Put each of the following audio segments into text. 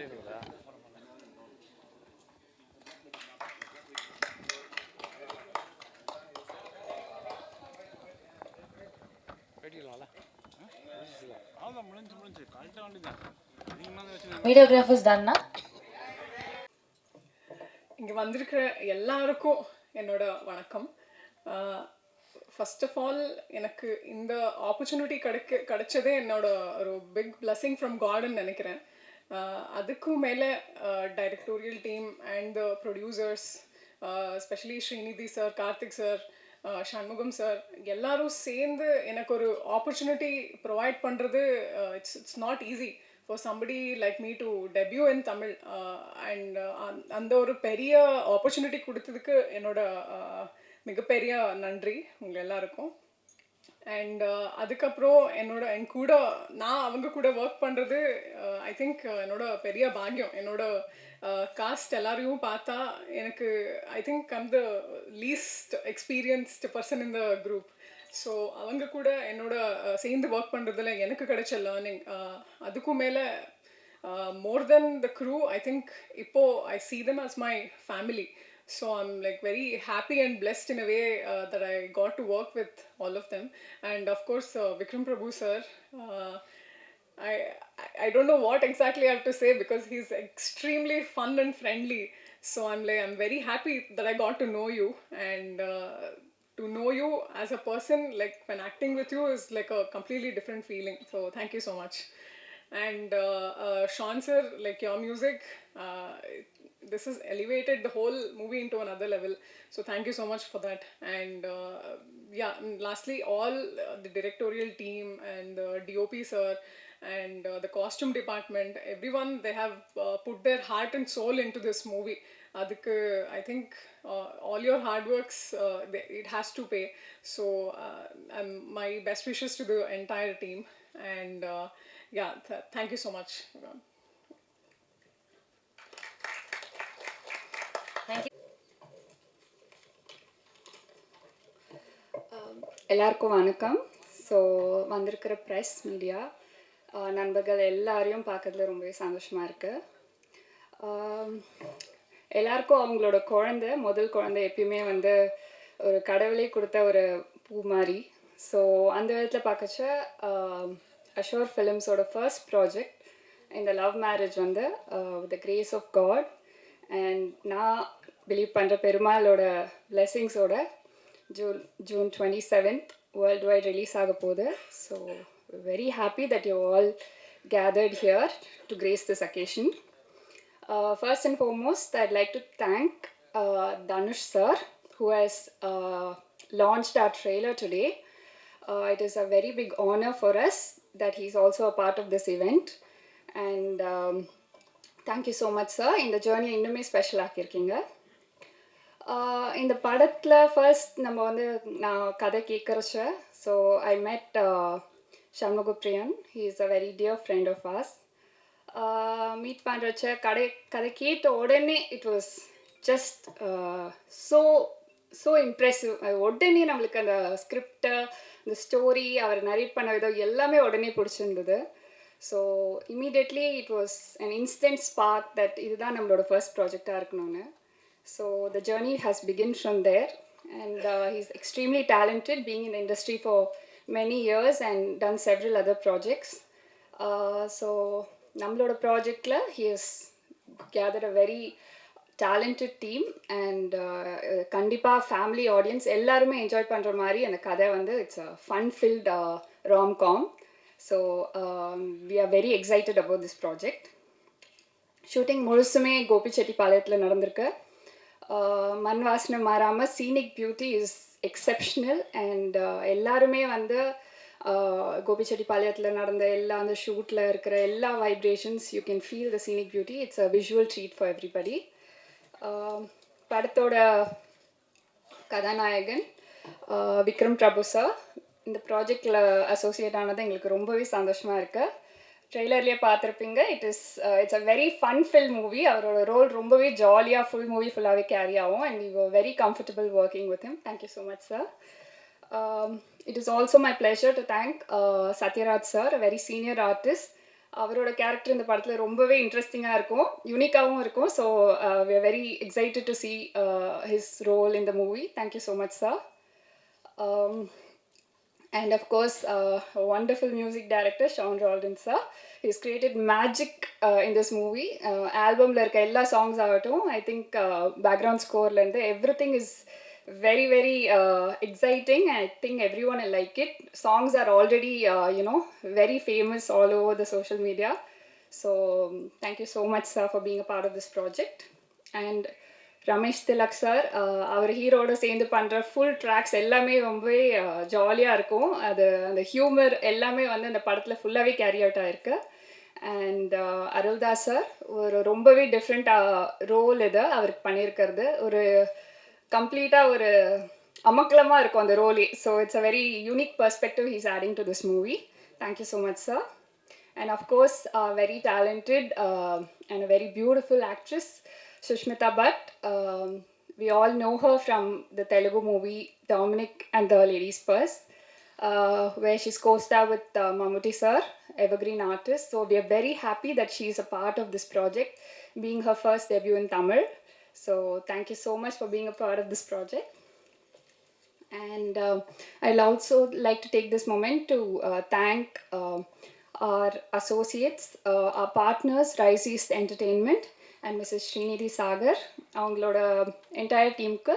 ஆடிடுங்களா தான் வீடியோகிராஃபர்ஸ் தான்னா இங்கே வந்திருக்கிற எல்லாருக்கும் என்னோட வணக்கம். ஃபர்ஸ்ட் ஆஃப் ஆல் எனக்கு இந்த ஆப்பர்ச்சுனிட்டி கிடைக்க கிடைச்சதே என்னோட ஒரு பிக் blessing ஃப்ரம் காட்னு நினைக்கிறேன். அதுக்கும் மேலே directorial team and the producers specially Srinidhi sir Karthik sir Shanmugam sir எல்லாரும் சேர்ந்து எனக்கு ஒரு ஆப்பர்ச்சுனிட்டி ப்ரொவைட் பண்ணுறது it's it's not easy for somebody like me to debut in Tamil and அந்த ஒரு பெரிய ஆப்பர்ச்சுனிட்டி கொடுத்ததுக்கு என்னோட uh, மிகப்பெரிய நன்றி உங்கள் எல்லாருக்கும். அண்ட் uh, அதுக்கப்புறம் என்னோட என் கூட நான் அவங்க கூட ஒர்க் பண்ணுறது ஐ திங்க் என்னோட பெரிய பாக்கியம். என்னோட uh, காஸ்ட் எல்லாரையும் பார்த்தா எனக்கு I think I'm the least experienced person in the group so அவங்க கூட என்னோட uh, சேர்ந்து ஒர்க் பண்ணுறதுல எனக்கு கிடைச்ச லேர்னிங் அதுக்கும் மேலே மோர் தென் த க்ரூ ஐ திங்க் இப்போ I see them as my family so i'm like very happy and blessed in a way uh, that i got to work with all of them and of course uh, vikram prabhu sir uh, I, I- don't know what exactly I have to say because he's extremely fun and friendly. So I'm like I'm very happy that I got to know you and uh, to know you as a person like when acting with you is like a completely different feeling. So thank you so much. And uh, uh, Sean sir, like your music, uh, this has elevated the whole movie into another level. So thank you so much for that. And uh, yeah, and lastly, all uh, the directorial team and the DOP sir and uh, the costume department, everyone, they have uh, put their heart and soul into this movie. I think uh, all your hard works uh, it has to pay. So um, my best wishes to the entire team. And yeah, thank you so much. Um, எல்லாருக்கும் வணக்கம். So வந்திருக்கிற press media uh, நண்பர்கள் எல்லாரையும் பார்க்கறதுல ரொம்பவே சந்தோஷமாக இருக்குது um, எல்லாருக்கும் அவங்களோட குழந்தை முதல் குழந்தை எப்பயுமே வந்து ஒரு கடவுளே கொடுத்த ஒரு பூ மாதிரி. ஸோ அந்த விதத்தில் பார்க்கச்ச அஷோர் ஃபிலிம்ஸோட ஃபர்ஸ்ட் ப்ராஜெக்ட் இந்த லவ் மேரேஜ் வந்து the grace of God and நான் பிலீவ் பண்ணுற பெருமாளோட பிளெஸிங்ஸோட June June twenty seventh worldwide release ஆக போகுது so very happy that you all gathered here to grace this occasion. Uh, first and foremost, I'd like to thank uh, Danush sir, who has uh, launched our trailer today. Uh, it is a very big honor for us that he's also a part of this event. And um, thank you so much sir இந்த journey இன்னுமே special ஆக்கியிருக்கீங்க. Uh, இந்த படத்தில் first நம்ம வந்து நான் கதை கேட்குறச்ச so I met uh, Shanmugapriyan. He is a very dear friend of us meet பண்ணுறச்ச கடை கதை கேட்ட உடனே it was just so so impressive உடனே நம்மளுக்கு அந்த ஸ்கிரிப்டு அந்த ஸ்டோரி அவர் நரேட் பண்ண விதம் எல்லாமே உடனே பிடிச்சிருந்தது. So immediately it was an instant spark that இதுதான் நம்மளோட ஃபர்ஸ்ட் ப்ராஜெக்டாக இருக்கணும்னு So the journey has begun from there, and uh, he's extremely talented, being in the industry for many years and done several other projects. Uh, so நம்மளோட ப்ராஜெக்டில் he has gathered a very talented team and கண்டிப்பாக family audience எல்லாருமே enjoy பண்ணுற மாதிரி அந்த கதை வந்து it's a fun filled rom com so we are very excited about this project shooting முழுசுமே கோபிச்செட்டிப்பாளையத்தில் நடந்திருக்கு. மண் வாசனை மாறாமல் scenic beauty is exceptional and எல்லாருமே வந்து ஆஹ் கோபிச்செட்டிப்பாளையத்தில் நடந்த எல்லா அந்த ஷூட்டில் இருக்கிற எல்லா vibrations you can feel the scenic beauty it's a visual treat for everybody படத்தோட கதாநாயகன் விக்ரம் பிரபு சார் இந்த ப்ராஜெக்டில் அசோசியேட் ஆனது எங்களுக்கு ரொம்பவே சந்தோஷமாக இருக்குது ட்ரெய்லர்லேயே பார்த்துருப்பீங்க. It is it's a very fun fill movie அவரோட ரோல் ரொம்பவே ஜாலியாக ஃபுல் மூவி ஃபுல்லாகவே கேரி ஆகும். And you very comfortable working with him thank you so much sir it is also my pleasure to thank Sathyaraj sir very senior artist அவரோட character இந்த படத்தில் ரொம்பவே இன்ட்ரெஸ்டிங்காக இருக்கும். யூனிக்காகவும் இருக்கும். So we are very excited to see his role in the movie thank you so much sir and of course uh, a wonderful music director Sean Roldan sir. He's created magic uh, in this movie. Uh, album la irka songs agatum i think uh, background score and everything is very very uh, exciting. I think everyone will like it. Songs are already uh, you know very famous all over the social media. So um, thank you so much sir for being a part of this project. And Ramesh Tilak sir. அவர் ஹீரோட சேர்ந்து பண்ணுற full tracks எல்லாமே ரொம்பவே ஜாலியாக இருக்கும். அது அந்த humour எல்லாமே வந்து அந்த படத்தில் ஃபுல்லாகவே கேரி அவுட் ஆயிருக்கு. அண்ட் அருள்தாஸ் சார் ஒரு ரொம்பவே டிஃப்ரெண்ட்டாக ரோல் இது அவருக்கு பண்ணியிருக்கிறது. ஒரு கம்ப்ளீட்டாக ஒரு அமக்கலமாக இருக்கும் அந்த ரோலே so it's a very unique perspective he's adding to this movie thank you so much sir and of course very talented and very beautiful actress sushmita bhatt um, we all know her from the telugu movie dominic and the ladies purse uh, where she's co-star with uh, Mammootty sir evergreen artist. So we are very happy that she is a part of this project being her first debut in tamil. So thank you so much for being a part of this project. And uh, I'll also like to take this moment to uh, thank uh, our associates, uh, our partners, Rise East Entertainment and Mrs. Srinidhi Sagar, அவங்களோட entire டீமுக்கு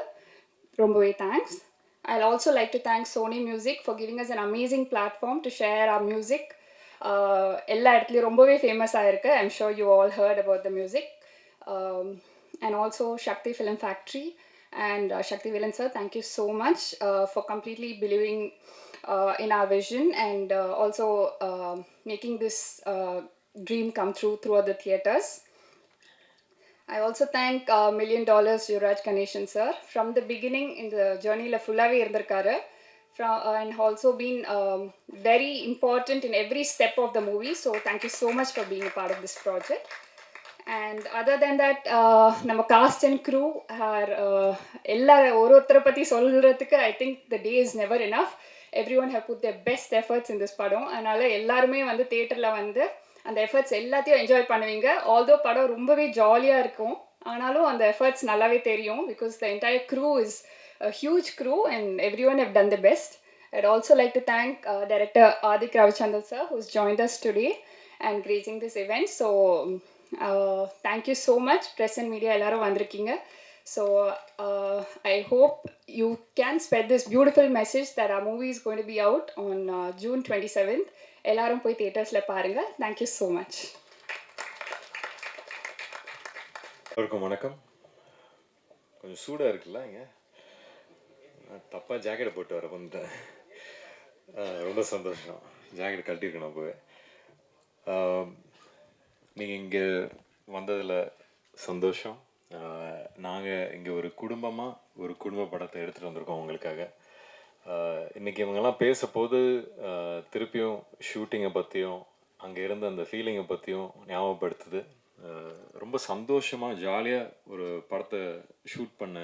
ரொம்பவே thanks I'll also like to thank Sony Music for giving us an amazing platform to share our music. Uh, எல்லா இடத்துலையும் ரொம்பவே famous ஆயிருக்கு I'm sure you all heard about the music and also Shakti film factory and uh, Shakti Vilan sir, thank you so much uh, for completely believing uh, in our vision and uh, also uh, making this uh, dream come true throughout the theaters. I also thank uh, Million Dollars Yuvraj Ganeshan sir. From the beginning in the journey la fullave irundirkaru from uh, and also been um, very important in every step of the movie. So thank you so much for being a part of this project. And other then that நம்ம cast and crew are எல்லா ஒரு ஒருத்தரை பற்றி சொல்கிறதுக்கு I think the day is never enough every one have put the best efforts in this படம் அதனால் எல்லாருமே வந்து தேட்டரில் வந்து அந்த எஃபர்ட்ஸ் எல்லாத்தையும் என்ஜாய் பண்ணுவீங்க ஆல்தோ படம் ரொம்பவே ஜாலியாக இருக்கும் ஆனாலும் அந்த எஃபர்ட்ஸ் நல்லாவே தெரியும் because the entire crew is huge crew and everyone have done the best I'd also like to thank uh, director Adik Ravichandran sir who's joined us today and gracing this event. So uh, thank you so much, press and media எல்லாரும் வந்திருக்கீங்க so I hope you can spread this beautiful message that our movie is going to be out on June twenty seventh எல்லாரும் போய் தேட்டர்ஸில் பாருங்கள் thank you so much எல்லோருக்கும் வணக்கம். கொஞ்சம் சூடாக இருக்குல்ல இங்கே? நான் தப்பாக ஜாக்கெட்டை போட்டு வர வந்துட்டேன். ரொம்ப சந்தோஷம். ஜாக்கெட் கட்டியிருக்கணும் அப்போவே நீங்கள் இங்கே வந்ததில் சந்தோஷம். நாங்கள் இங்கே ஒரு குடும்பமாக ஒரு குடும்ப படத்தை எடுத்துகிட்டு வந்திருக்கோம் உங்களுக்காக. இன்றைக்கி இன்னைக்கு இவங்கெல்லாம் பேச போது திருப்பியும் ஷூட்டிங்கை பற்றியும் அங்கே இருந்த அந்த ஃபீலிங்கை பற்றியும் ஞாபகப்படுத்துது. ரொம்ப சந்தோஷமாக ஜாலியாக ஒரு படத்தை ஷூட் பண்ண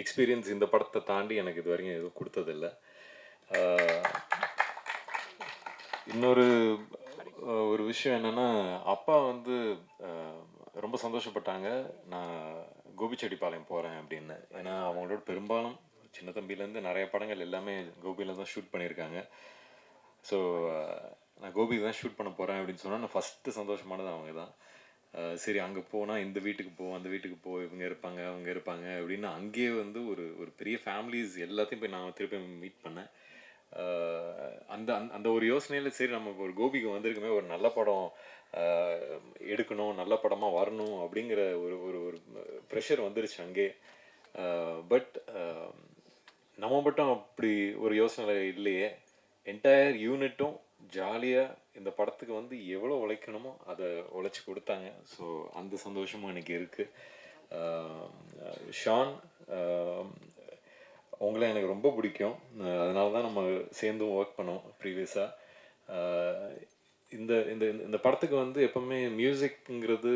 எக்ஸ்பீரியன்ஸ் இந்த படத்தை தாண்டி எனக்கு இது வரைக்கும் எதுவும் கொடுத்ததில்ல. இன்னொரு ஒரு விஷயம் என்னென்னா அப்பா வந்து ரொம்ப சந்தோஷப்பட்டாங்க. நான் கோபிச்செட்டிப்பாளையம் போகிறேன் அப்படின்னு. ஏன்னா அவங்களோட பெரும்பாலும் சின்ன தம்பிலேருந்து நிறைய படங்கள் எல்லாமே கோபியில் தான் ஷூட் பண்ணியிருக்காங்க. ஸோ நான் கோபி தான் ஷூட் பண்ண போகிறேன் அப்படின்னு சொன்னால் நான் ஃபஸ்ட்டு சந்தோஷமானது அவங்க தான். சரி அங்கே போனால் இந்த வீட்டுக்கு போ அந்த வீட்டுக்கு போ இவங்க இருப்பாங்க அவங்க இருப்பாங்க அப்படின்னு அங்கேயே வந்து ஒரு ஒரு பெரிய ஃபேமிலிஸ் எல்லாத்தையும் போய் நான் திருப்பி மீட் பண்ணேன். அந்த அந்த- அந்த ஒரு யோசனையில் சரி நம்ம ஒரு கோபிக்கு வந்திருக்குமே ஒரு நல்ல படம் எடுக்கணும் நல்ல படமாக வரணும் அப்படிங்கிற ஒரு ஒரு ஒரு ப்ரெஷர் வந்துருச்சு அங்கே. பட் நம்ம மட்டும் அப்படி ஒரு யோசனை இல்லையே. என்டையர் யூனிட்டும் ஜாலியாக இந்த படத்துக்கு வந்து எவ்வளோ உழைக்கணுமோ அதை உழைச்சி கொடுத்தாங்க. ஸோ அந்த சந்தோஷமும் எனக்கு இருக்குது ஷான் உங்களை எனக்கு ரொம்ப பிடிக்கும். அதனால தான் நம்ம சேர்ந்தும் ஒர்க் பண்ணோம் ப்ரீவியஸாக இந்த இந்த இந்த- இந்த படத்துக்கு வந்து எப்பவுமே மியூசிக்ங்கிறது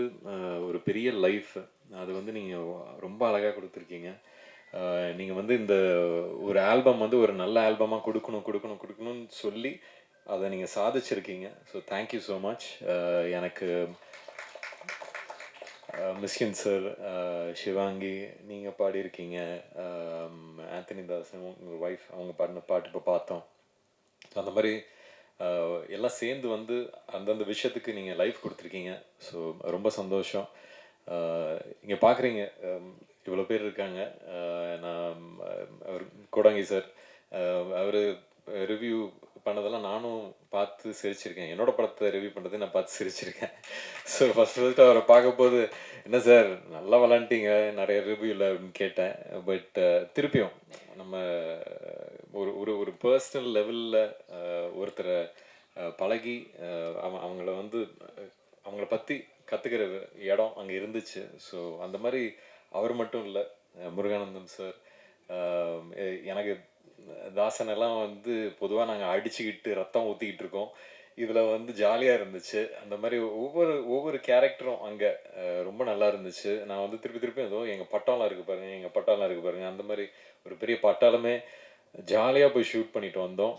ஒரு பெரிய லைஃப் அது வந்து நீங்கள் ரொம்ப அழகாக கொடுத்துருக்கீங்க. நீங்கள் வந்து இந்த ஒரு ஆல்பம் வந்து ஒரு நல்ல ஆல்பமாக கொடுக்கணும் கொடுக்கணும் கொடுக்கணும்னு சொல்லி அதை நீங்கள் சாதிச்சிருக்கீங்க. So thank you so much எனக்கு மிஸ்கின் சார் சிவாங்கி நீங்கள் பாடியிருக்கீங்க. ஆந்தனி தாசன் உங்கள் ஒய்ஃப் அவங்க பாடின பாட்டு இப்போ பார்த்தோம். ஸோ அந்த மாதிரி எல்லாம் சேர்ந்து வந்து அந்தந்த விஷயத்துக்கு நீங்கள் லைஃப் கொடுத்துருக்கீங்க. ஸோ ரொம்ப சந்தோஷம். இங்கே பார்க்குறீங்க இவ்வளோ பேர் இருக்காங்க. நான் அவர் கோடாங்கி சார் அவர் ரிவ்யூ பண்ணதெல்லாம் நானும் பார்த்து சிரிச்சிருக்கேன். என்னோட படத்தை ரிவ்யூ பண்ணுறது நான் பார்த்து சிரிச்சிருக்கேன். ஸோ ஃபஸ்ட் ஃபஸ்ட்டு அவரை பார்க்கும்போது என்ன சார் நல்லா விளாண்டிங்க நிறைய ரிவ்யூவில் அப்படின்னு கேட்டேன். பட் திருப்பியும் நம்ம ஒரு ஒரு ஒரு பர்சனல் லெவலில் ஒருத்தரை பழகி அவன் அவங்கள வந்து அவங்கள பற்றி கற்றுக்கிற இடம் அங்கே இருந்துச்சு. ஸோ அந்த மாதிரி அவர் மட்டும் இல்லை முருகானந்தம் சார் எனக்கு தாசன் எல்லாம் வந்து பொதுவாக நாங்கள் அடிச்சுக்கிட்டு ரத்தம் ஊற்றிக்கிட்டு இருக்கோம். இதில் வந்து ஜாலியாக இருந்துச்சு. அந்த மாதிரி ஒவ்வொரு ஒவ்வொரு கேரக்டரும் அங்கே ரொம்ப நல்லா இருந்துச்சு. நான் வந்து திருப்பி திருப்பி ஏதோ எங்கள் பட்டாளம் இருக்குது பாருங்கள் எங்கள் பட்டாளம் இருக்குது பாருங்கள் அந்த மாதிரி ஒரு பெரிய பட்டாளமே ஜாலியாக போய் ஷூட் பண்ணிட்டு வந்தோம்.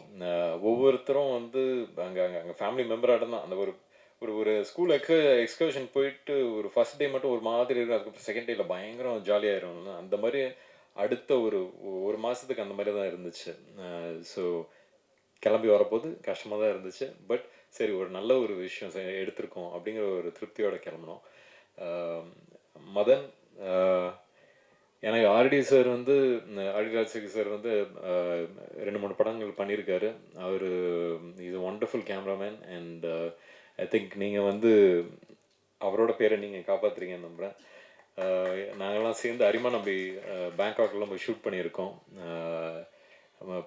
ஒவ்வொருத்தரும் வந்து அங்கே அங்கே அங்கே ஃபேமிலி மெம்பராக தான் அந்த ஒரு ஒரு ஒரு ஸ்கூல் எக்ஸ எக்ஸ்கர்ஷன் போயிட்டு ஒரு ஃபர்ஸ்ட் டே மட்டும் ஒரு மாதிரி இருக்கும். அதுக்கப்புறம் செகண்ட் டேல பயங்கரம் ஜாலியாகிரும் அந்த மாதிரி அடுத்த ஒரு ஒரு மாதத்துக்கு அந்த மாதிரி தான் இருந்துச்சு. ஸோ கிளம்பி வரப்போது கஷ்டமாக தான் இருந்துச்சு. பட் சரி ஒரு நல்ல ஒரு விஷயம் எடுத்திருக்கோம் அப்படிங்கிற ஒரு திருப்தியோட கிளம்பினோம். மதன் எனக்கு ஆர்டி சார் வந்து ஆர்டி ராஜசேகர் சார் வந்து ரெண்டு மூணு படங்கள் பண்ணியிருக்காரு. அவர் is wonderful cameraman and I think நீங்கள் வந்து அவரோட பேரை நீங்கள் காப்பாற்றுறீங்கன்னு நம்புகிறேன் நாங்கள்லாம் சேர்ந்து அரிமா நம்பி பேங்காக்லாம் போய் ஷூட் பண்ணியிருக்கோம்.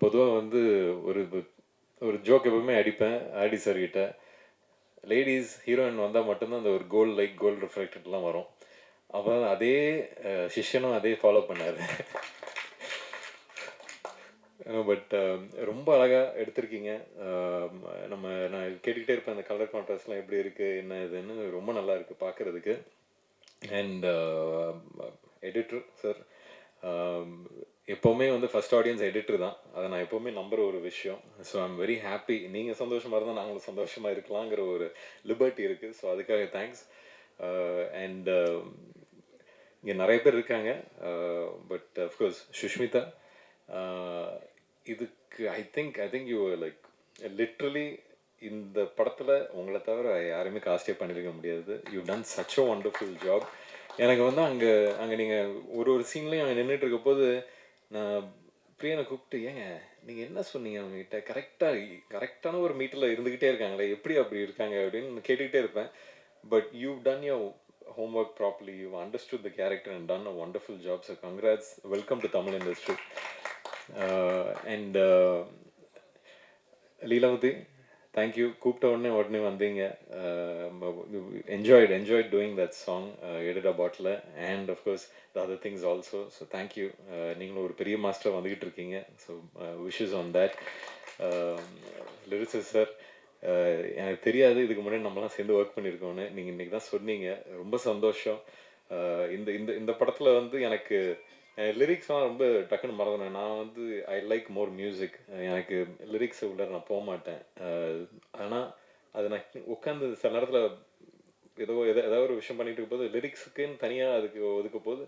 பொதுவாக வந்து ஒரு ஒரு ஜோக் எப்பவுமே அடிப்பேன் ஆடி சார்கிட்ட லேடிஸ் ஹீரோயின் வந்தால் மட்டும்தான் அந்த ஒரு கோல்டு லைக் கோல்டு ரிஃப்ளெக்டட்லாம் வரும். அப்போ அதே சிஷ்யனும் அதே ஃபாலோ பண்ணாரு. பட் um, ரொம்ப அழகாக எடுத்திருக்கீங்க. நம்ம நான் கேட்டுக்கிட்டே இருப்பேன் அந்த கலர் கான்ட்ராஸ்ட்லாம் எப்படி இருக்குது என்ன இதுன்னு ரொம்ப நல்லா இருக்குது பார்க்குறதுக்கு. அண்ட் எடிட்டர் சார் எப்போவுமே வந்து ஃபஸ்ட் ஆடியன்ஸ் எடிட்டர் தான். அதை நான் எப்போவுமே நம்புற ஒரு விஷயம். ஸோ ஐம் வெரி ஹாப்பி நீங்கள் சந்தோஷமாக இருந்தால் நாங்களும் சந்தோஷமாக இருக்கலாங்கிற ஒரு லிபர்ட்டி இருக்குது ஸோ அதுக்காக தேங்க்ஸ் அண்ட் இங்கே நிறைய பேர் இருக்காங்க. But of course Sushmita. இதுக்கு I think I think you like literally இந்த படத்தில் உங்களை தவிர யாருமே காஸ்டே பண்ணியிருக்க முடியாது. You done such a wonderful job எனக்கு வந்து அங்கே அங்கே நீங்கள் ஒரு ஒரு சீன்லேயும் அங்கே நின்றுட்டு இருக்க போது நான் பிரியனை கூப்பிட்டு ஏங்க நீங்கள் என்ன சொன்னீங்க அவங்ககிட்ட கரெக்டாக கரெக்டான ஒரு மீட்டரில் இருந்துக்கிட்டே இருக்காங்களே எப்படி அப்படி இருக்காங்க? அப்படின்னு கேட்டுக்கிட்டே இருப்பேன். But you done your homework properly. You've understood the character and done a wonderful job. So congrats. Welcome welcome tamil Tamil industry and Leelavathi thank you கூப்பிட்ட உடனே உடனே வந்தீங்க. Enjoyed enjoyed doing that song எடுடா bottle and of course the other things also so thank you நீங்களும் ஒரு பெரிய master வந்துக்கிட்டு இருக்கீங்க. So wishes on that lyrics sir எனக்கு தெரியாது. இதுக்கு முன்னாடி நம்மலாம் சேர்ந்து ஒர்க் பண்ணியிருக்கோன்னு நீங்கள் இன்றைக்கி தான் சொன்னீங்க. ரொம்ப சந்தோஷம். Uh, இந்த இந்த இந்த படத்தில் வந்து எனக்கு லிரிக்ஸ்லாம் ரொம்ப டக்குன்னு மறந்துனேன் நான் வந்து ஐ லைக் மோர் மியூசிக் எனக்கு லிரிக்ஸ் உள்ள நான் போக மாட்டேன். ஆனால் அது நான் உட்காந்து சில நேரத்தில் ஏதோ எதோ ஏதாவது ஒரு விஷயம் பண்ணிட்டு இருக்கும்போது லிரிக்ஸுக்குன்னு தனியாக அதுக்கு ஒதுக்க போது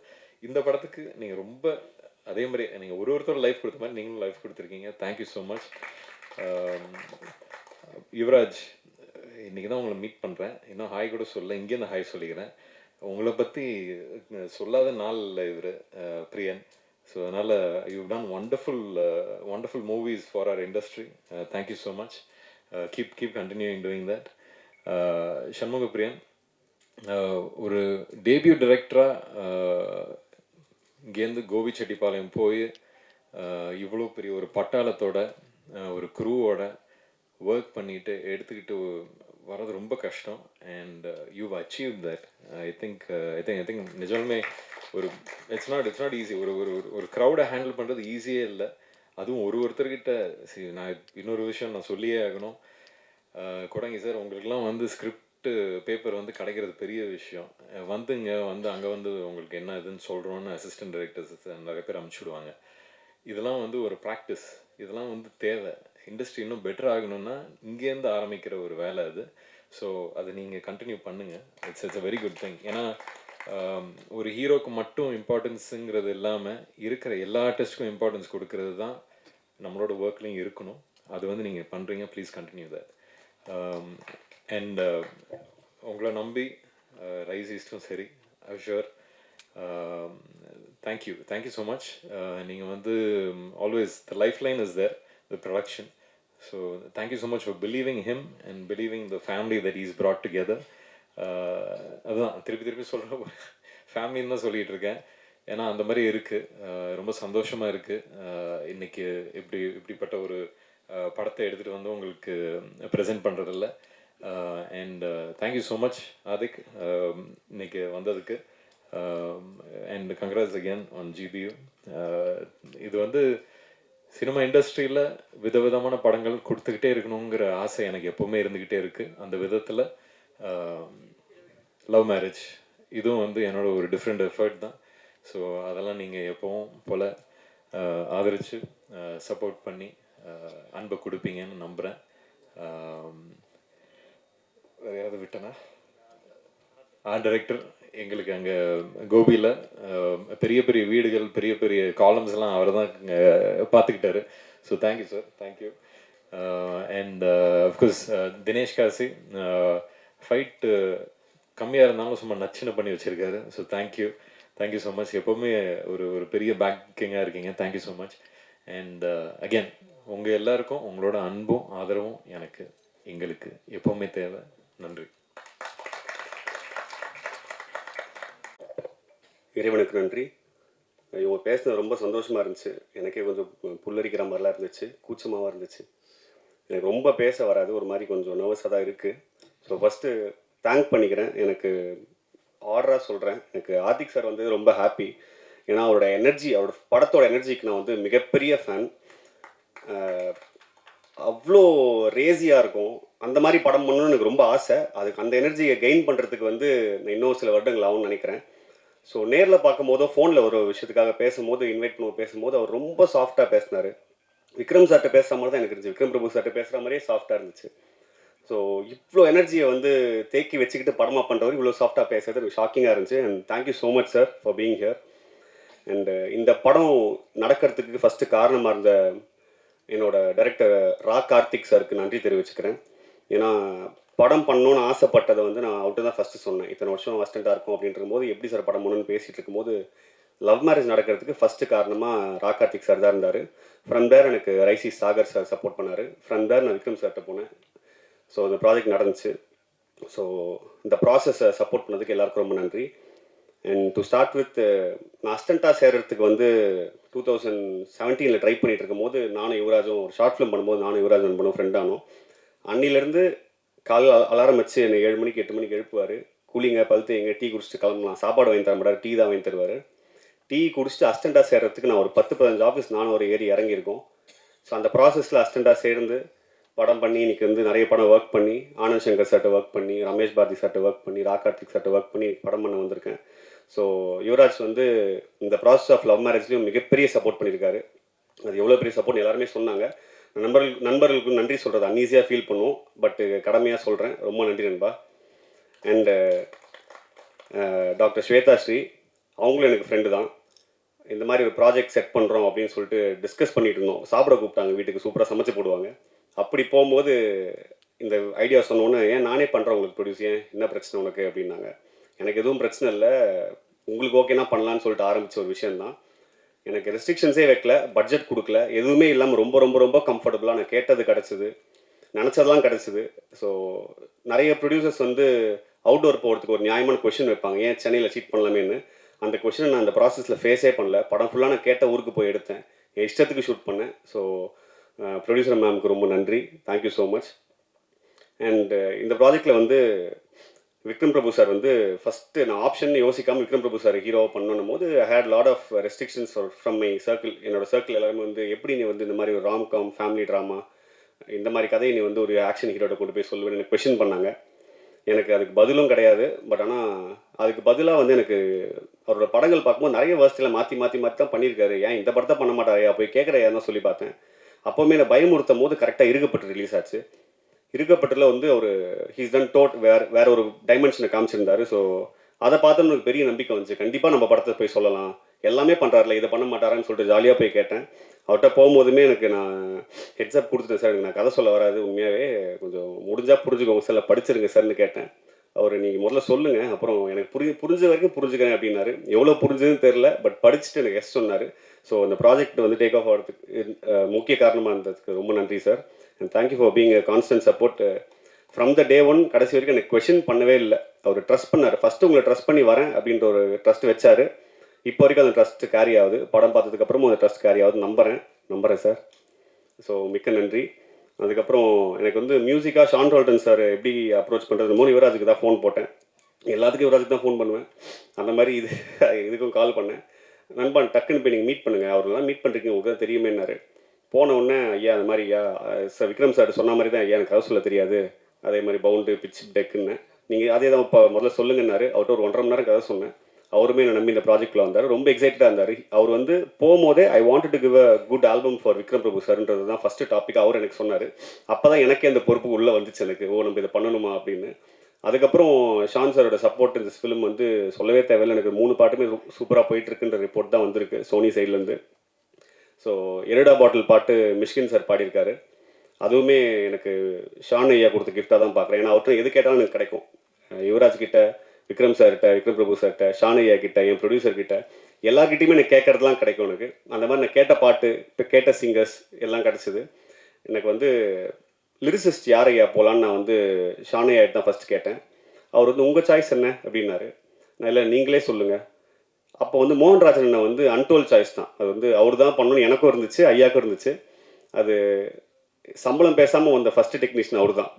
இந்த படத்துக்கு நீங்கள் ரொம்ப அதே மாதிரி நீங்கள் ஒரு ஒருத்தர் லைஃப் கொடுத்த மாதிரி நீங்களும் லைஃப் கொடுத்துருக்கீங்க. தேங்க்யூ ஸோ மச் யுவராஜ் இன்றைக்கி தான் உங்களை மீட் பண்ணுறேன் இன்னும் ஹாய் கூட சொல்ல இங்கேருந்து ஹாய் சொல்லிக்கிறேன். உங்களை பற்றி சொல்லாத நாள் இல்லை இவர் பிரியன். ஸோ அதனால் you done wonderful wonderful movies for our industry thank you so much keep keep continuing doing that Shanmuga Priyan ஒரு டேபியூ டிரெக்டராக இங்கேருந்து கோபிச்செட்டிப்பாளையம் போய் இவ்வளோ பெரிய ஒரு பட்டாளத்தோட ஒரு குரூவோட ஒர்க் பண்ணிட்டு எடுத்துக்கிட்டு வர்றது ரொம்ப கஷ்டம். And you achieve that I think I think I think நிஜமே ஒரு it's not it's not easy ஒரு ஒரு ஒரு க்ரௌடை ஹேண்டில் பண்ணுறது ஈஸியே இல்லை. அதுவும் ஒரு ஒருத்தர்கிட்ட சரி நான் இன்னொரு விஷயம் நான் சொல்லியே ஆகணும். Uh, கொடங்கி சார் உங்களுக்குலாம் வந்து ஸ்கிரிப்டு பேப்பர் வந்து கிடைக்கிறது பெரிய விஷயம். Uh, வந்துங்க வந்து அங்கே வந்து உங்களுக்கு என்ன இதுன்னு சொல்கிறோன்னு அசிஸ்டன்ட் டைரக்டர்ஸ் நிறைய பேர் அனுப்பிச்சி விடுவாங்க. இதெல்லாம் வந்து ஒரு ப்ராக்டிஸ் இதெல்லாம் வந்து தேவை. இண்டஸ்ட்ரி இன்னும் பெட்டர் ஆகணும்னா இங்கேருந்து ஆரம்பிக்கிற ஒரு வேலை அது. ஸோ அதை நீங்கள் கண்டினியூ பண்ணுங்கள் it's it's a very good thing ஏன்னா ஒரு ஹீரோக்கு மட்டும் இம்பார்ட்டன்ஸுங்கிறது இல்லாமல் இருக்கிற எல்லா ஆர்டிஸ்ட்டுக்கும் இம்பார்ட்டன்ஸ் கொடுக்கறது தான் நம்மளோட ஒர்க்லேயும் இருக்கணும். அது வந்து நீங்கள் பண்ணுறீங்க ப்ளீஸ் கண்டினியூ தட் அண்ட் உங்களை நம்பி ரைஸ் ஈஸ்டும் சரி I sure thank you thank you so much நீங்கள் வந்து always the life line is there the production so you so much for believing him and believing the family that is brought together. Uh, அதுதான். திருப்பி திருப்பி சொல்கிற ஃபேமிலின்னு தான் சொல்லிகிட்டு இருக்கேன். ஏன்னா அந்த மாதிரி இருக்குது uh, ரொம்ப சந்தோஷமாக இருக்குது uh, இன்றைக்கி இப்படி இப்படிப்பட்ட ஒரு படத்தை எடுத்துகிட்டு வந்து உங்களுக்கு ப்ரெசென்ட் பண்ணுறதில்ல and thank you so much Adhik இன்னைக்கு வந்ததுக்கு and congrats again on G B U இது வந்து சினிமா இண்டஸ்ட்ரியில் விதவிதமான படங்கள் கொடுத்துக்கிட்டே இருக்கணுங்கிற ஆசை எனக்கு எப்போவுமே இருந்துக்கிட்டே இருக்குது அந்த விதத்தில் லவ் மேரேஜ் இதுவும் வந்து என்னோட ஒரு டிஃப்ரெண்ட் எஃபர்ட் தான். ஸோ அதெல்லாம் நீங்கள் எப்போவும் போல் ஆதரித்து சப்போர்ட் பண்ணி அன்பை கொடுப்பீங்கன்னு நம்புகிறேன் வேறு ஏதாவது விட்டனா? ஆ டைரக்டர் எங்களுக்கு அங்கே கோபியில் பெரிய பெரிய வீடுகள் பெரிய பெரிய காலம்ஸ்லாம் அவர் தான் பார்த்துக்கிட்டாரு so thank you sir thank you and of course Dinesh Kasi fight கம்மியாக இருந்தாலும் சும்மா நச்சுன்னு பண்ணி வச்சுருக்காரு. So thank you thank you so much எப்போவுமே ஒரு ஒரு பெரிய பேக்கிங்காக இருக்கீங்க. Thank you so much and again உங்கள் எல்லாருக்கும் உங்களோட அன்பும் ஆதரவும் எனக்கு எங்களுக்கு எப்போவுமே தேவை. நன்றி. இறைவனுக்கு நன்றி. இவங்க பேசுனது ரொம்ப சந்தோஷமாக இருந்துச்சு. எனக்கே கொஞ்சம் புல்லரிக்கிற மாதிரிலாம் இருந்துச்சு கூச்சமாகவும் இருந்துச்சு. எனக்கு ரொம்ப பேச வராது ஒரு மாதிரி கொஞ்சம் நர்வஸாக தான் இருக்குது ஸோ ஃபஸ்ட்டு தேங்க் பண்ணிக்கிறேன். எனக்கு ஆர்டராக சொல்கிறேன் எனக்கு ஆர்த்திக் சார் வந்து ரொம்ப ஹாப்பி ஏன்னா அவரோட எனர்ஜி அவரோட படத்தோட எனர்ஜிக்கு நான் வந்து மிகப்பெரிய ஃபேன் அவ்வளோ ரேசியாக இருக்கும். அந்த மாதிரி படம் பண்ணணும்னு எனக்கு ரொம்ப ஆசை. அதுக்கு அந்த எனர்ஜியை கெயின் பண்ணுறதுக்கு வந்து நான் இன்னும் சில வருடங்கள் ஆகும்னு நினைக்கிறேன். ஸோ நேரில் பார்க்கும்போதோ ஃபோனில் ஒரு விஷயத்துக்காக பேசும்போது இன்வைட் பண்ணுவோம் பேசும்போது அவர் ரொம்ப சாஃப்டாக பேசினார். விக்ரம் சார்கிட்ட பேசுகிற மாதிரி தான் எனக்கு இருந்துச்சு. விக்ரம் பிரபு சார்கிட்ட பேசுகிற மாதிரியே சாஃப்டாக இருந்துச்சு. ஸோ இவ்வளோ எனர்ஜியை வந்து தேக்கி வச்சுக்கிட்டு படமாக பண்ணுறவர் இவ்வளோ சாஃப்டாக பேசுறது எனக்கு ஷாக்கிங்காக இருந்துச்சு. And thank you so much sir for being here and இந்த படம் நடக்கிறதுக்கு ஃபஸ்ட்டு காரணமாக இருந்த என்னோட டைரக்டர் ரா கார்த்திக் சாருக்கு நன்றி தெரிவிச்சுக்கிறேன். ஏன்னா படம் பண்ணணும்னு ஆசைப்பட்டதை வந்து நான் அவர்கிட்ட தான் ஃபஸ்ட்டு சொன்னேன். இத்தனை வருஷம் அசிஸ்டண்ட்டாக இருக்கும் அப்படின்ற போது எப்படி சார் படம் பண்ணணும்னு பேசிகிட்டு இருக்கும்போது லவ் மேரேஜ் நடக்கிறதுக்கு ஃபஸ்ட்டு காரணமாக ரா கார்த்திக் சார் தான் இருந்தார். ஃப்ரம் தேர் எனக்கு ரைசி சாகர் சார் சப்போர்ட் பண்ணார். ஃப்ரம் தேர் நான் விக்ரம் சார்கிட்ட போனேன். ஸோ இந்த ப்ராஜெக்ட் நடந்துச்சு. ஸோ இந்த ப்ராசஸை சப்போர்ட் பண்ணதுக்கு எல்லாருக்கும் ரொம்ப நன்றி. அண்ட் டு ஸ்டார்ட் வித் நான் அஸ்டண்ட்டாக சேர்றதுக்கு வந்து டூ தௌசண்ட் செவன்டீனில் ட்ரை பண்ணிட்டு இருக்கும்போது நானும் யுவராஜும் ஒரு ஷார்ட் ஃபிலிம் பண்ணும்போது நானும் யுவராஜ் பண்ணும் ஃப்ரெண்ட் அன்னிலேருந்து காலையில் அலாரம் வச்சு என்னை ஏழு மணிக்கு எட்டு மணிக்கு எழுப்புவார். கூலிங்க பழுத்து எங்கே டீ குடிச்சிட்டு கிளம்பலாம். சாப்பாடு வாங்கி தர மாட்டார் டீ தான் வாங்கி தருவார். டீ குடிச்சிட்டு அஸ்டண்டாக சேர்கிறதுக்கு நான் ஒரு பத்து பதினஞ்சு ஆஃபீஸ் நானும் ஒரு ஏறி இறங்கியிருக்கோம். ஸோ அந்த ப்ராசஸில் அஸ்டண்டாக சேர்ந்து படம் பண்ணி இன்னைக்கு வந்து நிறைய படம் ஒர்க் பண்ணி ஆனந்த் சங்கர் சார்ட்ட ஒர்க் பண்ணி ரமேஷ் பாரதி சார்ட்ட ஒர்க் பண்ணி ரா கார்த்திக் ஒர்க் பண்ணி படம் பண்ண வந்திருக்கேன். ஸோ யுவராஜ் வந்து இந்த ப்ராசஸ் ஆஃப் லவ் மேரேஜ்லேயும் மிகப்பெரிய சப்போர்ட் பண்ணியிருக்காரு. அது எவ்வளோ பெரிய சப்போர்ட் எல்லாருமே சொன்னாங்க. நண்பர்கள் நண்பர்களுக்கு நன்றி சொல்கிறது அன்ஈஸியாக ஃபீல் பண்ணுவோம். பட் கடமையாக சொல்கிறேன் ரொம்ப நன்றி நண்பா. அண்டு டாக்டர் ஸ்வேதா ஸ்ரீ அவங்களும் எனக்கு ஃப்ரெண்டு தான். இந்த மாதிரி ஒரு ப்ராஜெக்ட் செட் பண்ணுறோம் அப்படின்னு சொல்லிட்டு டிஸ்கஸ் பண்ணிட்டு இருந்தோம். சாப்பிட கூப்பிட்டாங்க வீட்டுக்கு. சூப்பராக சமைச்சு போடுவாங்க. அப்படி போகும்போது இந்த ஐடியா சொன்னோன்னே ஏன் நானே பண்ணுறேன் உங்களுக்கு ப்ரொடியூஸ் ஏன்? என்ன பிரச்சனை உனக்கு? அப்படின்னாங்க. எனக்கு எதுவும் பிரச்சனை இல்லை. உங்களுக்கு ஓகேனா பண்ணலான்னு சொல்லிட்டு ஆரம்பித்த ஒரு விஷயம்தான். எனக்கு ரெஸ்ட்ரிக்ஷன்ஸே வைக்கல பட்ஜெட் கொடுக்கல எதுவுமே இல்லாமல் ரொம்ப ரொம்ப ரொம்ப கம்ஃபர்டபுளாக நான் கேட்டது கிடச்சிது. நினச்சதெல்லாம் கிடச்சிது. ஸோ நிறைய ப்ரொடியூசர்ஸ் வந்து அவுட்டோர் போகிறதுக்கு ஒரு நியாயமான கொஷின் வைப்பாங்க. ஏன் சென்னையில் சீட் பண்ணலாமேன்னு? அந்த கொஷினை நான் அந்த ப்ராசஸில் ஃபேஸே பண்ணல. படம் ஃபுல்லாக நான் கேட்ட ஊருக்கு போய் எடுத்தேன். என் இஷ்டத்துக்கு ஷூட் பண்ணேன். ஸோ ப்ரொடியூசர் மேம்க்கு ரொம்ப நன்றி. தேங்க்யூ ஸோ மச் அண்ட் இந்த ப்ராஜெக்டில் வந்து விக்ரம் பிரபு சார் வந்து ஃபஸ்ட்டு நான் ஆப்ஷன் யோசிக்காமல் விக்ரம் பிரபு சார் ஹீரோவாக பண்ணணும் போது I had lot of restrictions from my circle என்னோட சர்க்கிள் எல்லாருமே வந்து எப்படி நீ வந்து இந்த மாதிரி ஒரு ராம் காம் ஃபேமிலி ட்ராமா இந்த மாதிரி கதையை நீ வந்து ஒரு ஆக்ஷன் ஹீரோட கொண்டு போய் சொல்லுவேன்னு எனக்கு கொஷின் பண்ணாங்க. எனக்கு அதுக்கு பதிலும் கிடையாது. பட் ஆனால் அதுக்கு பதிலாக வந்து எனக்கு அவரோட படங்கள் பார்க்கும்போது நிறைய வருஷத்தில் மாற்றி மாற்றி மாற்றி தான் பண்ணியிருக்காரு. ஏன் இந்த படத்தை பண்ண மாட்டாரையா போய் கேட்குறையா தான் சொல்லி பார்த்தேன். அப்போவுமே என்னை பயமுறுத்தும் போது கரெக்டாக இருக்கப்பட்டு ரிலீஸ் ஆச்சு. இருக்கப்பட்டில் வந்து அவர் ஹீஸ் டன் டோட் வேற வேற ஒரு டைமென்ஷனை காமிச்சிருந்தாரு. ஸோ அதை பார்த்து எனக்கு பெரிய நம்பிக்கை வந்துச்சு. கண்டிப்பாக நம்ம படத்தை போய் சொல்லலாம். எல்லாமே பண்ணுறாருல இதை பண்ண மாட்டாரான்னு சொல்லிட்டு ஜாலியாக போய் கேட்டேன். அவர்கிட்ட போகும்போதுமே எனக்கு நான் ஹெட்ஸ்அப் கொடுத்துட்டேன் சார் எனக்கு நான் கதை சொல்ல வராது உண்மையாகவே கொஞ்சம் முடிஞ்சா புரிஞ்சுக்கோங்க சார் படிச்சிருங்க சார்னு கேட்டேன். அவர் நீங்கள் முதல்ல சொல்லுங்கள் அப்புறம் எனக்கு புரி புரிஞ்ச வரைக்கும் புரிஞ்சுக்கிறேன் அப்படின்னாரு. எவ்வளோ புரிஞ்சதுன்னு தெரில பட் படிச்சுட்டு எனக்கு எஸ் சொன்னார். ஸோ அந்த ப்ராஜெக்ட் வந்து டேக் ஆஃப் ஆகிறதுக்கு முக்கிய காரணமாக இருந்ததுக்கு ரொம்ப நன்றி sir and thank you for being constant support from the day one கடைசி வரைக்கும் எனக்கு கொஷின் பண்ணவே இல்லை. அவர் ட்ரஸ்ட் பண்ணார். ஃபஸ்ட்டு உங்களை ட்ரஸ்ட் பண்ணி வரேன் அப்படின்ற ஒரு ட்ரஸ்ட் வச்சார். இப்போ வரைக்கும் அந்த ட்ரஸ்ட் கேரி ஆகுது. படம் பார்த்ததுக்கப்புறமும் அந்த ட்ரஸ்ட் கேரி ஆகுது நம்புகிறேன் நம்புகிறேன் சார் ஸோ மிக்க நன்றி. அதுக்கப்புறம் எனக்கு வந்து மியூசிக்காக ஷான் ரோல்டன் சார் எப்படி அப்ரோச் பண்ணுறது மூணு யுவராஜுக்கு தான் ஃபோன் போட்டேன். எல்லாத்துக்கும் யுவராஜுக்கு தான் ஃபோன் பண்ணுவேன். அந்த மாதிரி இது இதுக்கும் கால் பண்ணேன். நண்பன் டக்குன்னு போய் நீங்கள் மீட் பண்ணுங்கள் அவரெல்லாம் மீட் பண்ணுறீங்க உங்களுக்கு தான் தெரியுமேன்னாரு. போன உடனே ஐயா அந்த மாதிரி ஐயா சார் விக்ரம் சார் சொன்ன மாதிரி தான் ஐயா எனக்கு கதை சொல்ல தெரியாது. அதே மாதிரி பவுண்டு பிச் டெக்குன்னு நீங்கள் அதே தான் இப்போ முதல்ல சொல்லுங்கன்னாரு. அவர்கிட்ட ஒரு ஒன்றரை மணி நேரம் கதை சொன்னேன். அவருமே என்னை நம்பி இந்த ப்ராஜெக்டில் வந்தார். ரொம்ப எக்ஸைட்டடாக இருந்தார். அவர் வந்து போகும்போதே I want to give a good album for Vikram Prabhu சார்ன்றது தான் ஃபஸ்ட்டு டாபிக் அவர் எனக்கு சொன்னார். அப்போ தான் எனக்கே அந்த பொறுப்பு உள்ளே வந்துச்சு எனக்கு. ஓ நம்ம இதை பண்ணணுமா? அப்படின்னு. அதுக்கப்புறம் ஷான் சாரோட சப்போர்ட் இந்த ஃபிலிம் வந்து சொல்லவே தேவையில்லை. எனக்கு மூணு பாட்டுமே சூப்பராக போயிட்டுருக்குன்ற ரிப்போர்ட் தான் வந்திருக்கு சோனி சைட்லேருந்து ஸோ எரடா பாட்டில் பாட்டு மிஷ்கின் சார் பாடியிருக்காரு. அதுவுமே எனக்கு ஷான் ஐயா கொடுத்த கிஃப்டாக தான் பார்க்குறேன் ஏன்னா அவர்கிட்ட எது கேட்டாலும் எனக்கு கிடைக்கும். யுவராஜ் கிட்ட விக்ரம் சார்கிட்ட விக்ரம் பிரபு சார்கிட்ட ஷான் ஐயா கிட்ட என் ப்ரொடியூசர் கிட்ட எல்லார்கிட்டையுமே எனக்கு கேட்கறதுலாம் கிடைக்கும் எனக்கு. அந்த மாதிரி நான் கேட்ட பாட்டு இப்போ கேட்ட சிங்கர்ஸ் எல்லாம் கிடச்சிது. எனக்கு வந்து லிரிசிஸ்ட் யார் ஐயா போகலான்னு நான் வந்து ஷானே ஐயா தான் ஃபஸ்ட் கேட்டேன். அவர் வந்து உங்கள் சாய்ஸ் என்ன? அப்படின்னாரு. நான் இல்லை நீங்களே சொல்லுங்கள் அப்போ வந்து மோகன்ராஜன் அண்ணன் வந்து அன்டோல் சாய்ஸ் தான். அது வந்து அவர் தான் பண்ணணும்னு எனக்கும் இருந்துச்சு ஐயாவுக்கும் இருந்துச்சு. அது சம்பளம் பேசாமல் வந்த ஃபஸ்ட்டு டெக்னீஷியன் அவர் தான்.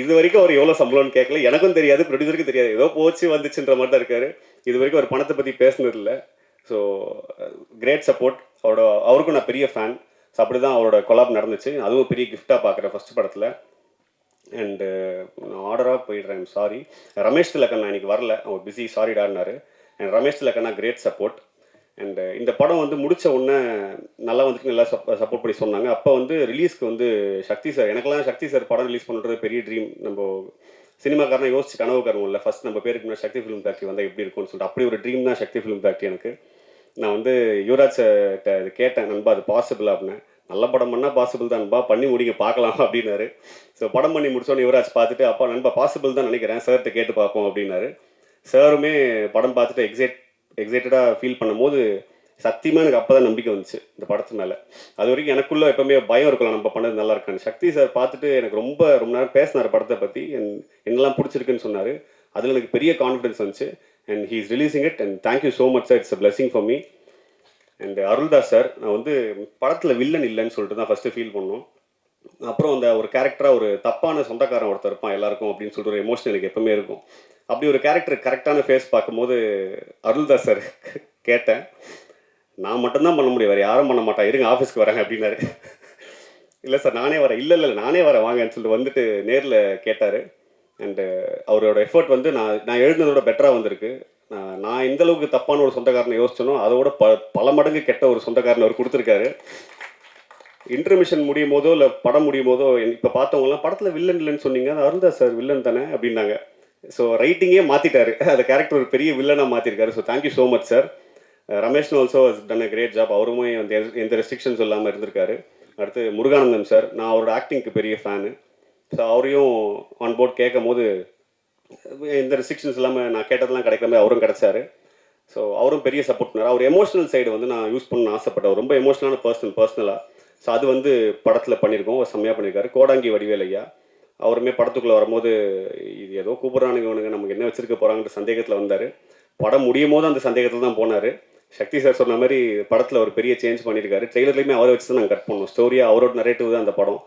இது வரைக்கும் அவர் எவ்வளோ சம்பளம்னு கேட்கல. எனக்கும் தெரியாது ப்ரொடியூசருக்கும் தெரியாது. ஏதோ போச்சு வந்துச்சுன்ற மாதிரி தான் இருக்காரு. இது வரைக்கும் அவர் பணத்தை பற்றி பேசுனது இல்லை ஸோ கிரேட் சப்போர்ட் அவரோட அவருக்கும் நான் பெரிய ஃபேன் ஸோ அப்படி தான் அவரோட கொலாப் நடந்துச்சு. அதுவும் பெரிய கிஃப்டாக பார்க்குறேன் ஃபஸ்ட் படத்தில். அண்டு நான் ஆர்டராக போயிடுறேன். சாரி ரமேஷ் திலக்கண்ணா இன்னைக்கு வரல. அவர் பிஸி சாரிடான்னாரு அண்ட் ரமேஷ் திலக்கண்ணா கிரேட் சப்போர்ட் அண்டு இந்த படம் வந்து முடித்த உடனே நல்லா வந்துட்டு நல்லா சப்போர்ட் பண்ணி சொன்னாங்க. அப்போ வந்து ரிலீஸ்க்கு வந்து சக்தி சார் எனக்கெல்லாம் சக்தி சார் படம் ரிலீஸ் பண்ணுறது பெரிய ட்ரீம் நம்ம சினிமாக்காரனா யோசிச்சு கனவு காரணம் ஃபஸ்ட் நம்ம பேருக்கு முன்னாடி சக்தி ஃபிலிம் ஃபேக்ட்ரி வந்தால் எப்படி இருக்கும்னு சொல்லிட்டு. அப்படி ஒரு ட்ரீம் தான் சக்தி ஃபிலிம் ஃபேக்ட்ரி எனக்கு. நான் வந்து யுவராஜ் இது கேட்டேன் நண்பா அது பாசிபிள் அப்படின்னு. நல்ல படம் பண்ணால் பாசிபிள் தான் பண்ணி முடிங்க பார்க்கலாம் அப்படின்னாரு. ஸோ படம் பண்ணி முடிச்சோன்னு யுவராஜ் பார்த்துட்டு அப்பா நண்பா பாசிபிள் தான் நினைக்கிறேன் சார்கிட்ட கேட்டு பார்ப்போம் அப்படின்னாரு. சாருமே படம் பார்த்துட்டு எக்ஸைட் எக்ஸைட்டடாக ஃபீல் பண்ணும்போது சத்தியமாக எனக்கு அப்போ தான் நம்பிக்கை வந்துச்சு இந்த படத்து மேலே. அது வரைக்கும் எனக்குள்ளே எப்பவுமே பயம் இருக்கலாம் நம்ம பண்ணது நல்லா இருக்கான்னு. சக்தி சார் பார்த்துட்டு எனக்கு ரொம்ப ரொம்ப நேரம் பேசினார் படத்தை பற்றி என் என்னெல்லாம் பிடிச்சிருக்குன்னு சொன்னார். அதில் எனக்கு பெரிய கான்ஃபிடன்ஸ் வந்துச்சு. And he is releasing it and thank you so much sir it's a blessing for me and Aruldas sir நான் வந்து படத்தில் வில்லன் இல்லைன்னு சொல்லிட்டு தான் ஃபஸ்ட்டு ஃபீல் பண்ணோம். அப்புறம் அந்த ஒரு கேரக்டராக ஒரு தப்பான சொந்தக்காரன் ஒருத்தர் இருப்பான் எல்லாருக்கும் அப்படின்னு சொல்லிட்டு ஒரு எமோஷன் எனக்கு எப்பவுமே இருக்கும். அப்படி ஒரு கேரக்டர் கரெக்டான ஃபேஸ் பார்க்கும்போது அருள்தாஸ் சார் கேட்டேன். நான் மட்டும்தான் பண்ண முடியும். வேறு யாரும் பண்ண மாட்டா இருங்க ஆஃபீஸ்க்கு வரேன் அப்படின்னாரு. இல்லை சார் நானே வரேன். இல்லை இல்லை நானே வரேன். வாங்கன்னு சொல்லிட்டு வந்துட்டு நேரில் கேட்டார். அண்டு uh, அவரோட எஃபர்ட் வந்து நான் நான் எழுதுனதோட பெட்டராக வந்திருக்கு. நான் நான் எந்த அளவுக்கு தப்பான ஒரு சொந்தக்காரனை யோசிச்சனோ அதோட ப பல மடங்கு கெட்ட ஒரு சொந்தக்காரனை அவர் கொடுத்துருக்காரு. இன்டர்மிஷன் முடியும் போதோ இல்லை படம் முடியும் போதோ இப்போ பார்த்தவங்கலாம் படத்தில் வில்லன் இல்லைன்னு சொன்னீங்க. அது அருந்தா சார் வில்லன் தானே? அப்படின்னாங்க. ஸோ ரைட்டிங்கே மாற்றிட்டாரு அந்த கேரக்டர் ஒரு பெரிய வில்லனாக மாற்றிருக்காரு so thank you so much sir Ramesh also done a great job அவருமே வந்து எந்த- எந்த ரெஸ்ட்ரிக்ஷன்ஸ் இல்லாமல் இருந்திருக்காரு. அடுத்து முருகானந்தம் சார். நான் அவரோட ஆக்டிங்க்கு பெரிய ஃபேனு ஸோ அவரையும் ஆன் போர்ட் கேட்கும் போது எந்த ரெஸ்ட்ரிக்ஷன்ஸ் இல்லாமல் நான் கேட்டதெல்லாம் கிடைக்கிற மாதிரி அவரும் கிடைச்சாரு. ஸோ அவரும் பெரிய சப்போர்ட் பண்ணார். அவர் எமோஷனல் சைடு வந்து நான் யூஸ் பண்ண ஆசைப்பட்டேன். ரொம்ப எமோஷனலான பர்சன் பர்சனலாக ஸோ அது வந்து படத்தில் பண்ணியிருக்கோம். அவர் செம்மையாக பண்ணியிருக்காரு. கோடாங்கி வடிவேலையா அவருமே படத்துக்குள்ளே வரும்போது இது ஏதோ கூப்பிட்றானுங்க இவனுங்க நமக்கு என்ன வச்சிருக்க போகிறாங்கன்ற சந்தேகத்தில் வந்தார். படம் முடியும் போது அந்த சந்தேகத்தில் தான் போனார். சக்தி சார் சொன்ன மாதிரி படத்தில் ஒரு பெரிய சேஞ்ச் பண்ணியிருக்காரு. ட்ரெய்லர்லேயுமே அவரை வச்சு தான் நாங்கள் கட் பண்ணோம். ஸ்டோரியாக அவரோட நரேட்டிவ் தான் அந்த படம்.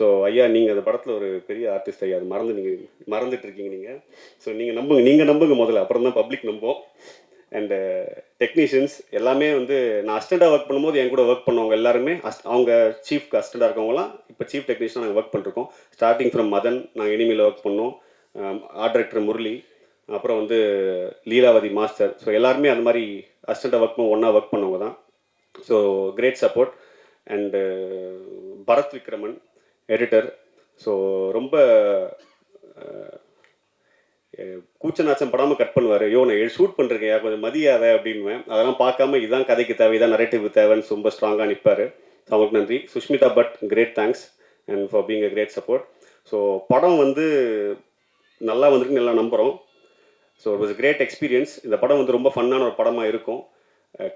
ஸோ ஐயா நீங்கள் அந்த படத்தில் ஒரு பெரிய ஆர்டிஸ்ட் ஐயா அது மறந்து நீங்கள் மறந்துட்டு இருக்கீங்க நீங்கள் ஸோ நீங்கள் நம்புங்க நீங்கள் நம்புங்க முதல்ல அப்புறம் தான் பப்ளிக் நம்பும் அண்டு டெக்னீஷியன்ஸ் எல்லாமே வந்து நான் அஸ்டண்டாக ஒர்க் பண்ணும்போது என் கூட ஒர்க் பண்ணவங்க எல்லாருமே அஸ் அவங்க சீஃப் அஸ்டண்டாக இருக்கவங்களாம் இப்போ சீஃப் டெக்னீஷியனாக நாங்கள் ஒர்க் பண்ணிருக்கோம். ஸ்டார்டிங் ஃப்ரம் மதன் நாங்கள் இனிமேல் ஒர்க் பண்ணோம். Um, ஆர்ட் டைரக்டர் முரளி அப்புறம் வந்து லீலாவதி மாஸ்டர் ஸோ எல்லாருமே அந்த மாதிரி அசிஸ்டண்ட்டாக ஒர்க் பண்ண ஒன்றா ஒர்க் பண்ணவங்க தான். So great support and Bharath Vikraman editor so ரொம்ப கூச்சநாச்சம் கூச்ச படாமல் கட் பண்ணுவார். யோ நான் ஷூட் பண்ணுறேன் கொஞ்சம் மதியாத அப்படின்வேன் அதெல்லாம் பார்க்காம இதான் கதைக்கு தேவை இதான் நரேட்டிவ் தேவைன்னு ரொம்ப ஸ்ட்ராங்காக நிற்பார் அவங்களுக்கு நன்றி. Sushmita but great thanks and for being a great support so படம் வந்து நல்லா வந்துருக்கு நல்லா நம்புகிறோம் so it was great experience இந்த படம் வந்து ரொம்ப ஃபன்னான ஒரு படமாக இருக்கும்.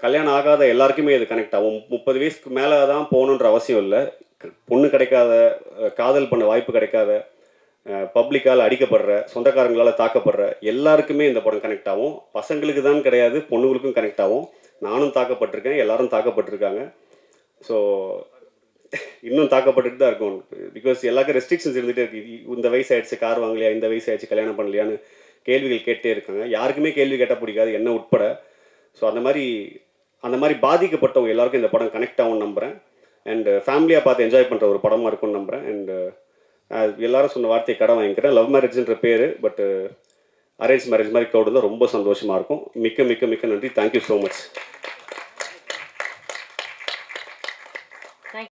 கல்யாணம் ஆகாத எல்லாருக்குமே இது கனெக்ட் ஆகும். முப்பது வயசுக்கு மேலே தான் போகணுன்ற அவசியம் இல்லை. பொண்ணு கிடைக்காத காதல் பண்ண வாய்ப்பு கிடைக்காத பப்ளிக்கால் அடிக்கப்படுற சொந்தக்காரங்களால் தாக்கப்படுற எல்லாருக்குமே இந்த படம் கனெக்ட் ஆகும். பசங்களுக்கு தான் கிடையாது பொண்ணுங்களுக்கும் கனெக்ட் ஆகும். நானும் தாக்கப்பட்டிருக்கேன் எல்லாரும் தாக்கப்பட்டிருக்காங்க. ஸோ இன்னும் தாக்கப்பட்டுட்டு தான் இருக்கும். பிகாஸ் எல்லாருக்கும் ரெஸ்ட்ரிக்ஷன்ஸ் இருந்துகிட்டே இருக்கு. இந்த வயசு ஆயிடுச்சு கார் வாங்கலையா இந்த வயசு ஆயிடுச்சு கல்யாணம் பண்ணலையான்னு கேள்விகள் கேட்டே இருக்காங்க. யாருக்குமே கேள்வி கேட்டால் பிடிக்காது என்ன உட்பட. ஸோ அந்த மாதிரி அந்த மாதிரி பாதிக்கப்பட்டவங்க எல்லாருக்கும் இந்த படம் கனெக்ட் ஆகும்னு நம்புகிறேன் அண்ட் ஃபேமிலியாக uh, பார்த்து என்ஜாய் பண்ணுற ஒரு படமாக இருக்கும்னு நம்புகிறேன் uh, அண்ட் எல்லாரும் சொன்ன வார்த்தையை கடன் வாங்கிக்கிறேன். லவ் மேரேஜ்ன்ற பேர் பட் அரேஞ்ச் மேரேஜ் மாதிரி க்ரௌடு தான் ரொம்ப சந்தோஷமாக இருக்கும். மிக்க மிக்க மிக்க நன்றி. Thank you so much